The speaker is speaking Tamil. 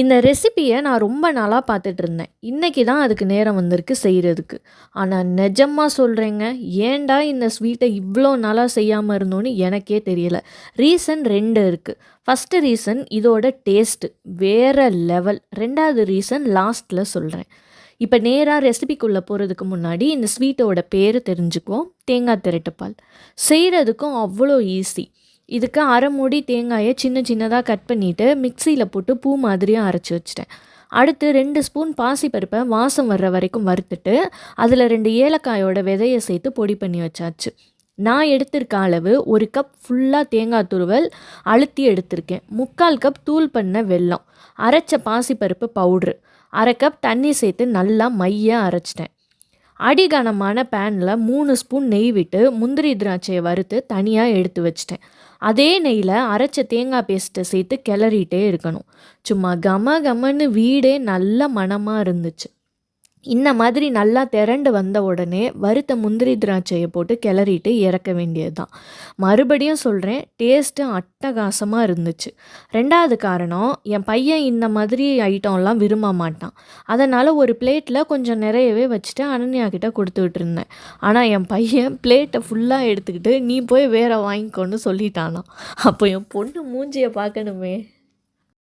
இந்த ரெசிபியை நான் ரொம்ப நாளாக பார்த்துட்டு இருந்தேன். இன்றைக்கி தான் அதுக்கு நேரம் வந்திருக்கு செய்கிறதுக்கு ஆனால் நிஜமாக சொல்கிறேங்க ஏன்டா இந்த ஸ்வீட்டை இவ்வளோ நாளாக செய்யாமல் இருந்தோன்னு எனக்கே தெரியல. ரீசன் ரெண்டு இருக்குது ஃபஸ்ட்டு ரீசன் இதோட டேஸ்ட்டு வேறு லெவல். ரெண்டாவது ரீசன் லாஸ்ட்டில் சொல்கிறேன் இப்போ நேராக ரெசிபிக்குள்ளே போகிறதுக்கு முன்னாடி இந்த ஸ்வீட்டோட பேர் தெரிஞ்சுக்குவோம். தேங்காய் திரட்டுப்பால். செய்கிறதுக்கும் அவ்வளோ ஈஸி. இதுக்கு அரை மூடி தேங்காயை சின்ன சின்னதாக கட் பண்ணிவிட்டு மிக்சியில் போட்டு பூ மாதிரியாக அரைச்சி வச்சிட்டேன். அடுத்து ரெண்டு ஸ்பூன் பாசிப்பருப்பை வாசம் வர்ற வரைக்கும் வறுத்துட்டு அதில் ரெண்டு ஏலக்காயோட விதையை சேர்த்து பொடி பண்ணி வச்சாச்சு. நான் எடுத்திருக்க அளவு ஒரு கப் ஃபுல்லாக தேங்காய் துருவல் அழுத்தி எடுத்திருக்கேன். முக்கால் கப் தூள் பண்ண வெல்லம் அரைச்ச பாசிப்பருப்பு பவுட்ரு அரை கப் தண்ணி சேர்த்து நல்லா மையாக அரைச்சிட்டேன். அடிகனமான பேனில் மூணு ஸ்பூன் நெய் விட்டு முந்திரி திராட்சையை வறுத்து தனியாக எடுத்து வச்சிட்டேன். அதே நெய்யில் அரைச்ச தேங்காய் பேஸ்ட்டை சேர்த்து கிளறிட்டே இருக்கணும். சும்மா கம கமன்னு வீடே நல்ல மணமாக இருந்துச்சு. இந்த மாதிரி நல்லா திரண்டு வந்த உடனே வறுத்த முந்திரி திராட்சையை போட்டு கிளறிட்டு இறக்க வேண்டியது தான் மறுபடியும் சொல்கிறேன் டேஸ்ட்டு அட்டகாசமாக இருந்துச்சு. ரெண்டாவது காரணம் என் பையன் இந்த மாதிரி ஐட்டம்லாம் விரும்ப மாட்டான். அதனால் ஒரு பிளேட்டில் கொஞ்சம் நிறையவே வச்சுட்டு அனன்யா கிட்டே கொடுத்துக்கிட்டு இருந்தேன் ஆனால் என் பையன் பிளேட்டை ஃபுல்லாக எடுத்துக்கிட்டு நீ போய் வேற வாங்கிக்கோன்னு சொல்லிட்டானா அப்போ என் பொண்ணு மூஞ்சியை பார்க்கணுமே.